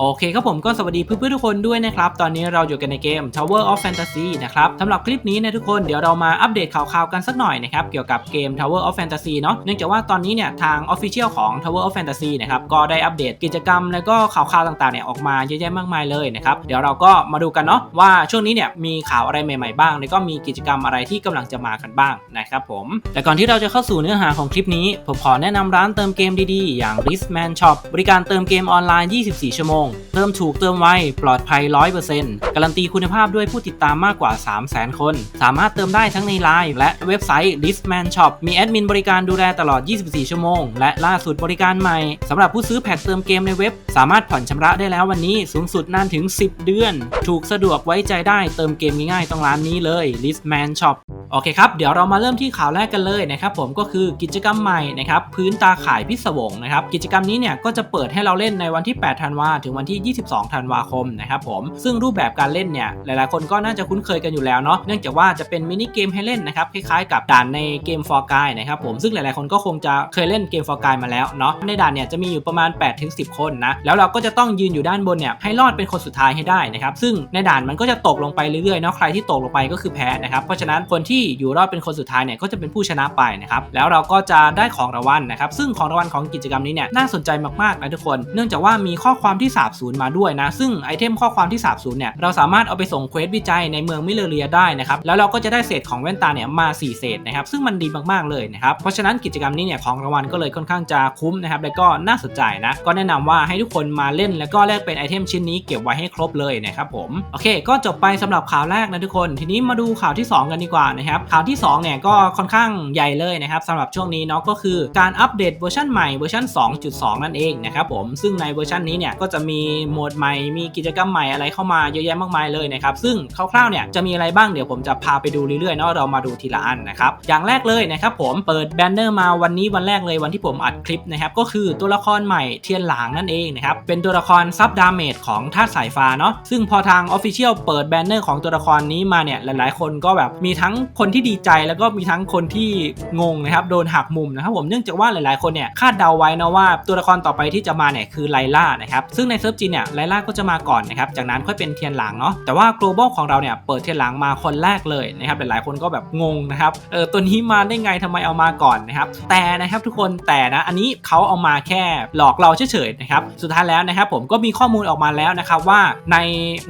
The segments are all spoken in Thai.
โอเคครับผมก็สวัสดีเพื่อนๆทุกคนด้วยนะครับ ตอนนี้เราอยู่กันในเกม Tower of Fantasy นะครับสำหรับคลิปนี้นะทุกคนเดี๋ยวเรามาอัปเดตข่าวๆกันสักหน่อยนะครับ เกี่ยวกับเกม Tower of Fantasy เนาะเนื่องจากว่าตอนนี้เนี่ยทาง Official ของ Tower of Fantasy นะครับก็ได้อัปเดตกิจกรรม แล้วก็ข่าวๆต่างๆเนี่ยออกมาเยอะแยะมากมายเลยนะครับเดี๋ยวเราก็มาดูกันเนาะว่าช่วงนี้เนี่ยมีข่าวอะไรใหม่ๆบ้าง แล้วก็มีกิจกรรมอะไรที่กำลังจะมากันบ้างนะครับผมแต่ก่อนที่เราจะเข้าสู่เนื้อหาของคลิปนี้ผมขอแนะนำร้านเติมเกมดีๆ อย่าง r i s m a n Shop บริการเติมเกมออนไลน์ 24 ชั่วโมงเติมถูกเติมไว ปลอดภัย 100%การันตีคุณภาพด้วยผู้ติดตามมากกว่า 300,000 คน สามารถเติมได้ทั้งในไลน์และเว็บไซต์ Riskman Shop มีแอดมินบริการดูแลตลอด 24 ชั่วโมง และล่าสุดบริการใหม่สำหรับผู้ซื้อแพ็คเติมเกมในเว็บ สามารถผ่อนชำระได้แล้ววันนี้สูงสุดนานถึง 10 เดือน ถูกสะดวกไว้ใจได้เติมเกมง่ายๆต้องร้านนี้เลย Riskman Shop โอเคครับ เดี๋ยวเรามาเริ่มที่ข่าวแรกกันเลยนะครับผมก็คือกิจกรรมใหม่นะครับพื้นตาข่ายพิศวงนะครับกิจกรรมนี้เนี่ยก็จะเปิดให้เราเล่นในวันที่ 8 ธันวาถึงวันที่ 22 ธันวาคมนะครับผมซึ่งรูปแบบการเล่นเนี่ยหลายๆ คนก็น่าจะคุ้นเคยกันอยู่แล้วเนาะเนื่องจากว่าจะเป็นมินิเกมให้เล่นนะครับคล้ายๆ กับด่านในเกมฟอร์กายนะครับผมซึ่งหลายๆ คนก็คงจะเคยเล่นเกมฟอร์กายมาแล้วเนาะในด่านเนี่ยจะมีอยู่ประมาณ 8-10 คนนะแล้วเราก็จะต้องยืนอยู่ด้านบนเนี่ยให้รอดเป็นคนสุดท้ายให้ได้นะครับซึ่งในด่านมันก็จะตกลงไปเรื่อยๆเนาะใครที่ตกลงไปก็คือแพ้นะครับเพราะฉะนั้นคนที่อยู่รอดเป็นคนสุดท้ายเนี่ยก็จะเป็นผู้ชนะไปนะครับแล้วเราก็จะได้ของรางวัลนะครับซึ่งของรางวัลของกิจกรรมนี้เนี่ยน่าสนใจมากๆนะทุกคน เนื่องจากว่ามีข้อความที่สาบสูญมาด้วยนะซึ่งไอเทมข้อความที่สาบสูญเนี่ยเราสามารถเอาไปส่งเควสวิจัยในเมืองมิเลเรียได้นะครับแล้วเราก็จะได้เศษของแว่นตาเนี่ยมา4เศษนะครับซึ่งมันดีมากๆเลยนะครับเพราะฉะนั้นกิจกรรมนี้เนี่ยของรางวัลก็เลยค่อนข้างจะคุ้มนะครับแล้วก็น่าสนใจนะก็แนะนำว่าให้ทุกคนมาเล่น แล้วก็แลกเป็นไอเทมชิ้นนี้เก็บไว้ให้ครบเลยนะครับผมโอเค ก็จบไปสำหรับข่าวแรกนะทุกคน ทีนี้มาดูข่าวที่ 2 กันดีกว่านะครับข่าวที่2เนี่ยก็ค่อนข้างใหญ่เลยนะครับสำหรับช่วงนี้เนาะก็คือการอัปเดตเวอร์ชันใหม่เวอร์ชัน2.2 นั่นเองนะครับผมซึ่งในเวอร์ชันนี้เนี่ยก็จะมีโหมดใหม่มีกิจกรรมใหม่อะไรเข้ามาเยอะแยะมากมายเลยนะครับซึ่งคร่าวๆเนี่ยจะมีอะไรบ้างเดี๋ยวผมจะพาไปดูเรื่อยๆเนาะเรามาดูทีละอันนะครับอย่างแรกเลยนะครับผมเปิดแบนเนอร์มาวันนี้วันแรกเลยวันที่ผมอัดคลิปนะครับก็คือตัวละครใหม่เทียนหลางนั่นเองนะครับเป็นตัวละครซับดาเมจของธาตุสายฟ้าเนาะซึ่งพอทางออฟฟิเชียลเปิดแบนเนอร์ของตัวละครนี้มาเนี่ยหลายๆ คนก็แบบมีทั้งคนที่ดีใจแล้วก็มีทั้งคนที่งงนะครับโดนหักมุมนะครับผมเนื่องจากว่าหลายๆคนเนี่ยคาดเดาไว้นะว่าตัวละครต่อไปที่จะมาเนี่ยคือไลล่านะครับซึ่งในเซิร์ฟจีนเนี่ยไลล่าก็จะมาก่อนนะครับจากนั้นค่อยเป็นเทียนหลางเนาะแต่ว่า global ของเราเนี่ยเปิดเทียนหลางมาคนแรกเลยนะครับหลายๆคนก็แบบงงนะครับเออตัวนี้มาได้ไงทำไมเอามาก่อนนะครับแต่นะครับทุกคนแต่นะอันนี้เขาเอามาแค่หลอกเราเฉยๆนะครับสุดท้ายแล้วนะครับผมก็มีข้อมูลออกมาแล้วนะครับว่าใน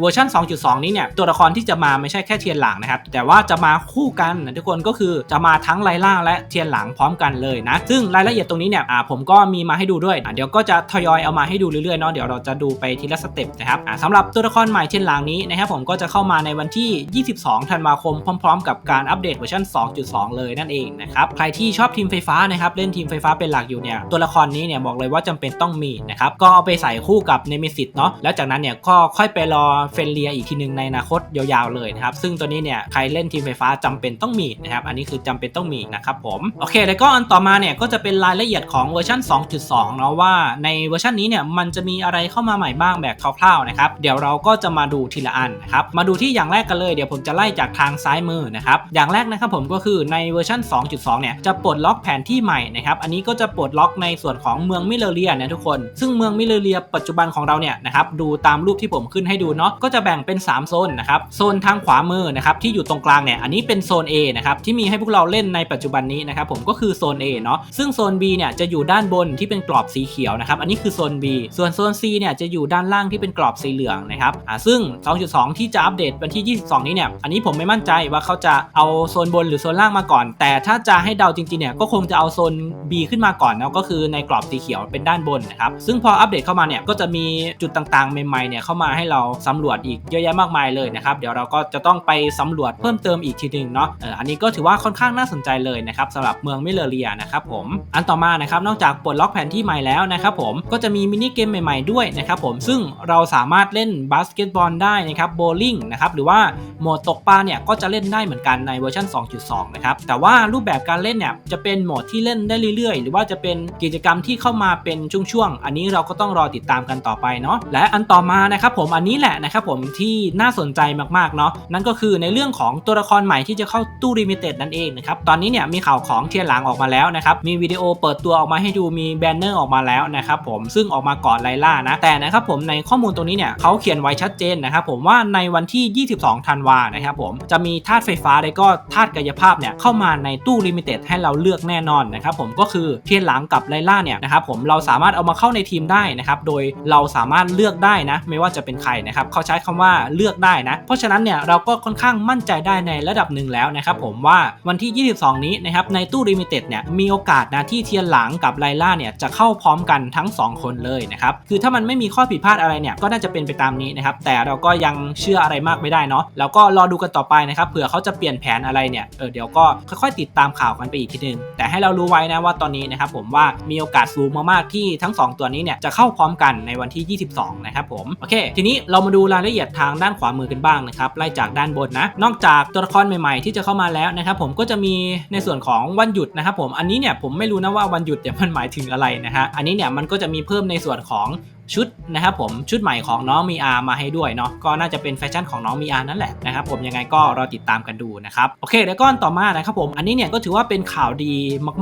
เวอร์ชัน2.2 นี้เนี่ยตัวละครที่จะมาไม่ใช่แค่เทียนหลางนะครับแต่ว่าจะมาคู่กันนะทุกคนก็คือจะมาทั้งไลล่างและเทียนหลางพร้อมกันเลยนะ ซึ่งรายละเอียดตรงนี้เนี่ยผมก็มีมาให้ดูด้วย เดี๋ยวก็จะทยอยเอามาให้ดูเรื่อยๆเนาะเดี๋ยวเราจะดูไปทีละสเต็ปนะครับสำหรับตัวละครใหม่เทียนหลางนี้นะครับผมก็จะเข้ามาในวันที่ 22 ธันวาคมพร้อม ๆ กับการอัปเดตเวอร์ชัน2.2 เลยนั่นเองนะครับใครที่ชอบทีมไฟฟ้านะครับเล่นทีมไฟฟ้าเป็นหลักอยู่เนี่ยตัวละครนี้เนี่ยบอกเลยว่าจำเป็นต้องมีนะครับก็เอาไปใส่คู่กับเนมิสิตเนาะแล้วจากนั้นเนี่ยก็ค่อยไปรอเฟนเลียอีกทีหนึงในอนาคตยาวๆเลยนะครับซึ่งตัวนี้เนี่ยใครเล่นทีมไฟฟ้าจำเป็นต้องมีนะครับอันนี้คือจำเป็นต้องมีนะครับผมโอเค แล้วก็อันต่อมาเนี่ยก็จะเป็นรายละเอียดของเวอร์ชัน2.2เนาะว่าในเวอร์ชันนี้เนี่ยมันจะมีอะไรเข้ามาใหม่บ้างแบบคร่าวๆนะครับเดี๋ยวเราก็จะมาดูทีละอันนะครับมาดูที่อย่างแรกกันเลยเดี๋ยวผมจะไล่จากทางซ้ายมือนะครับอย่างแรกนะครับผมก็คือในเวอร์ชัน2.2 เนี่ยจะปลดล็อกแผนที่ใหม่นะครับอันนี้ก็จะปลดล็อกในส่วนของเมืองมิเลเรียนะทุกคน ซึ่งเมืองมิเลเรียปัจจุบันของเราเนี่ยนะครับดูตามรูปที่ผมขึ้นให้ดูเนาะก็จะแบ่งเป็น 3 โซนนะครับโซนทางขวามือนะครับที่อยู่ตรงกลางเนี่ยอันนี้เป็นโซน A นะครับที่มีให้พวกเราเล่นในปัจจุบันนี้นะครับผมก็คือโซน A เนาะซึ่งโซน B เนี่ยจะอยู่ด้านบนที่เป็นกรอบสีเขียวนะครับอันนี้คือโซน B ส่วนโซน C เนี่ยจะอยู่ด้านล่างที่เป็นกรอบสีเหลืองนะครับอ่าซึ่ง 2.2 ที่จะอัปเดตวันที่ 22 นี้เนี่ยอันนี้ผมไม่มั่นใจว่าเขาจะเอาโซนบนหรือโซนล่างมาก่อน แต่ถ้าจะให้เดาจริงๆเนี่ยก็คงจะเอาโซน B ขึ้นมาก่อนเนาะก็คือในกรอบสีเขียวเป็นด้านบนนะครับซึ่งพออัปเดตเข้ามาเนี่ยก็จะมีจุดต่างๆ ใหม่ๆเนี่ยเข้ามาให้เราสำรวจอีกเยอะแยะมากมายเลยนะครับเดี๋ยวเราก็จะต้องไปสำรวจเพิ่มเติมอีกทีหนึ่งเนาะเอออันนี้ก็ถือว่าค่อนข้างน่าสนใจเลยนะครับสำหรับเมืองมิเลเรียนะครับผมอันต่อมานะครับนอกจากปลดล็อกแผนที่ใหม่แล้วนะครับผมก็จะมีมินิเกมใหม่ๆด้วยนะครับผมซึ่งเราสามารถเล่นบาสเกตบอลได้นะครับโบลิ่งนะครับหรือว่าโหมดตกปลาเนี่ยก็จะเล่นได้เหมือนกันในเวอร์ชัน2.2 นะครับแต่ว่ารูปแบบการเล่นเนี่ยจะเป็นโหมดที่เล่นได้เรื่อยๆ หรือว่าจะเป็นกิจกรรมที่เข้ามาเป็นช่วงๆ อันนี้เราก็ต้องรอติดตามกันต่อไปเนาะและอันต่อมานะครับผมอันนี้แหละนะครับผมที่น่าสนใจมากๆเนาะนั่นก็คือในเรื่องของตัวละครใหม่ที่จะเข้าตู้ลิมิเต็ดนั่นเองนะครับตอนนี้เนี่ยมีข่าวของเทียนหลังออกมาแล้วนะครับมีวิดีโอเปิดตัวออกมาให้ดูมีแบนเนอร์ออกมาแล้วนะครับผมซึ่งออกมาก่อนไลล่านะแต่นะครับผมในข้อมูลตรงนี้เนี่ยเขาเขียนไว้ชัดเจนนะครับผมว่าในวันที่ 22 ธันวานะครับผมจะมีธาตุไฟฟ้าและก็ธาตุกายภาพเนี่ยเข้ามาในตู้ลิมิเต็ดให้เราเลือกแน่นอนนะครับผมก็คือเทียนหลังกับไลล่าเนี่ยนะครับผมเราสามารถเอามาเข้าในทีมได้นะครับโดยเราสามารถเลือกได้นะ ไม่ว่าจะเป็นใครนะครับเขาใช้คำว่าเลือกได้นะ เพราะฉะนั้นเนี่ยเราก็ค่อนข้างมั่นใจได้ในระดับหนึ่งแล้วนะครับผมว่าวันที่ 22 นี้นะครับในตู้ลิมิเต็ดเนี่ยมีโอกาสนะที่เทียนหลังกับไลล่าเนี่ยจะเข้าพร้อมกันทั้ง 2 คนเลยนะครับคือถ้ามันไม่มีข้อผิดพลาดอะไรเนี่ยก็น่าจะเป็นไปตามนี้นะครับแต่เราก็ยังเชื่ออะไรมากไม่ได้เนาะแล้วก็รอดูกันต่อไปนะครับเผื่อเขาจะเปลี่ยนแผนอะไรเนี่ยเออเดี๋ยวก็ค่อยๆติดตามข่าวกันไปอีกทีนึงแต่ให้เรารู้ไว้นะว่าตอนนี้นะครับผมว่ามีโอกาสสูงมากๆที่ทั้ง 2 ตัวนี้เนี่ยจะเข้าพร้อมกันในวันที่ 22 นะครับผมโอเค ทีนี้เรามาดูรายละเอียดทางด้านขวามือกันบ้างนะครับไล่จากด้านบนนะนอกจากตัวละครใหม่ๆที่จะเข้ามาแล้วนะครับผมก็จะมีในส่วนของวันหยุดนะครับผมอันนี้เนี่ยผมไม่รู้นะว่าวันหยุดเนี่ยมันหมายถึงอะไรนะฮะอันนี้เนี่ยมันก็จะมีเพิ่มในส่วนของชุดนะครับผมชุดใหม่ของน้องมีอามาให้ด้วยเนาะก็น่าจะเป็นแฟชั่นของน้องมีอานั่นแหละนะครับผมยังไงก็รอติดตามกันดูนะครับโอเคแล้วก็ต่อมานะครับผมอันนี้เนี่ยก็ถือว่าเป็นข่าวดี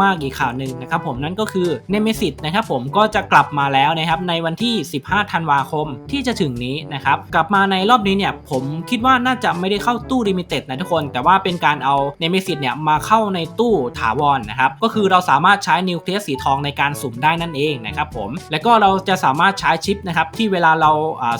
มากๆอีกข่าวหนึ่งนะครับผมนั่นก็คือเนเมซิตนะครับผมก็จะกลับมาแล้วนะครับในวันที่ 15 ธันวาคมที่จะถึงนี้นะครับกลับมาในรอบนี้เนี่ยผมคิดว่าน่าจะไม่ได้เข้าตู้ลิมิเต็ดนะทุกคน แต่ว่าเป็นการเอาเนเมซิตเนี่ยมาเข้าในตู้ถาวรนนะครับก็คือเราสามารถใช้นิวเคลียสสีทองในการสุ่มได้นั่นเองนะครับผมแล้วก็เราจะสามารถใช้ชิปนะครับที่เวลาเรา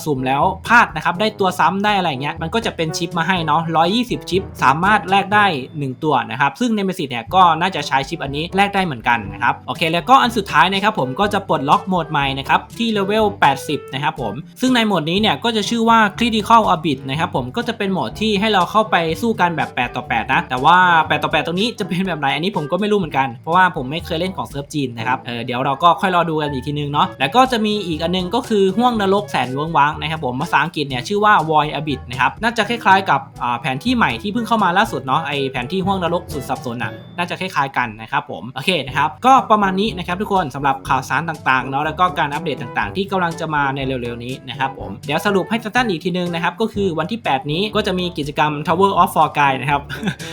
สุ่มแล้วพลาดนะครับได้ตัวซ้ำได้อะไรเงี้ยมันก็จะเป็นชิปมาให้เนาะ120 ชิป สามารถแลกได้ 1 ตัวนะครับซึ่งในเมสิเนี่ยก็น่าจะใช้ชิปอันนี้แลกได้เหมือนกันนะครับโอเคแล้วก็อันสุดท้ายนะครับผมก็จะปลดล็อกโหมดใหม่นะครับที่เลเวล 80 นะครับผม ซึ่งในโหมดนี้เนี่ยก็จะชื่อว่า Critical Orbit นะครับผมก็จะเป็นโหมดที่ให้เราเข้าไปสู้กันแบบ 8 ต่อ 8 นะ แต่ว่า 8 ต่อ 8 ตรงนี้จะเป็นแบบไหน อันนี้ผมก็ไม่รู้เหมือนกัน เพราะว่าผมไม่เคยเล่นของเซิร์ฟจีนนะครับเออเดี๋ยวเราก็ค่อยรอดูกันอีกทีนึงเนาะแล้วก็จะมีอีกอันนึงก็คือห่วงนรกแสนเวิ้งว้างนะครับผมภาษาอังกฤษเนี่ยชื่อว่า Void Abyss นะครับน่าจะคล้ายๆกับแผนที่ใหม่ที่เพิ่งเข้ามาล่าสุดเนาะไอแผนที่ห่วงนรกสุดสับสนอะน่าจะคล้ายๆกันนะครับผมโอเคนะครับก็ประมาณนี้นะครับทุกคนสำหรับข่าวสารต่างๆเนาะแล้วก็การอัปเดตต่างๆ ที่กำลังจะมาในเร็วๆนี้นะครับผมเดี๋ยวสรุปให้ท่านอีกทีนึงนะครับก็คือวันที่ 8 นี้ก็จะมีกิจกรรม Tower of For Guy นะครับ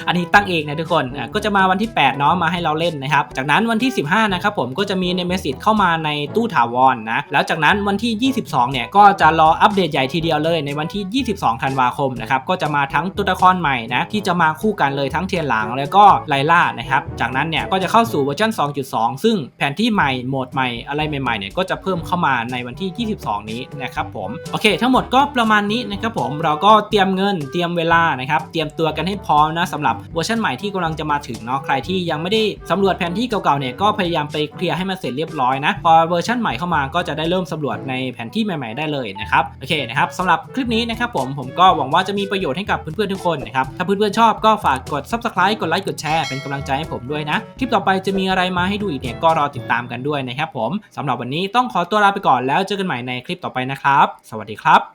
อันนี้ตั้งเองนะทุกคนก็จะมาวันที่8เนาะมาให้เราเล่นนะครับจากนั้นวันที่ 15นะครับผมก็จะมีเนเมซิตเข้ามาในตู้ถาวรนนะแล้วจากนั้นวันที่ 22 เนี่ยก็จะรออัปเดตใหญ่ทีเดียวเลยในวันที่ 22 ธันวาคมนะครับก็จะมาทั้งตัวละครใหม่นะที่จะมาคู่กันเลยทั้งเทียนหลังแล้วก็ไลล่านะครับจากนั้นเนี่ยก็จะเข้าสู่เวอร์ชัน2.2 ซึ่งแผนที่ใหม่โหมดใหม่อะไรใหม่ๆเนี่ยก็จะเพิ่มเข้ามาในวันที่ 22 นี้นะครับผมโอเค ทั้งหมดก็ประมาณนี้นะครับผมเราก็เตรียมเงินเตรียมเวลานะครับเตรียมตัวกันให้พร้อมนะสำหรับเวอร์ชันใหม่ที่กำลังจะมาถึงเนาะใครที่ยังไม่ได้สำรวจแผนที่เก่าๆเนี่ยก็พยายามไปเคลียร์ให้มันเสร็จเรียบร้อยนะพอเวอร์ชันใหม่เข้ามาก็จะได้เริ่มสำรวจในแผนที่ใหม่ ๆ ได้เลยนะครับโอเคนะครับสำหรับคลิปนี้นะครับผมผมก็หวังว่าจะมีประโยชน์ให้กับเพื่อนๆทุกคนนะครับถ้าเพื่อนๆชอบก็ฝากกด subscribe กดไลค์กดแชร์เป็นกำลังใจให้ผมด้วยนะคลิปต่อไปจะมีอะไรมาให้ดูอีกเนี่ยก็รอติดตามกันด้วยนะครับผมสำหรับวันนี้ต้องขอตัวลาไปก่อนแล้วเจอกันใหม่ในคลิปต่อไปนะครับ สวัสดีครับ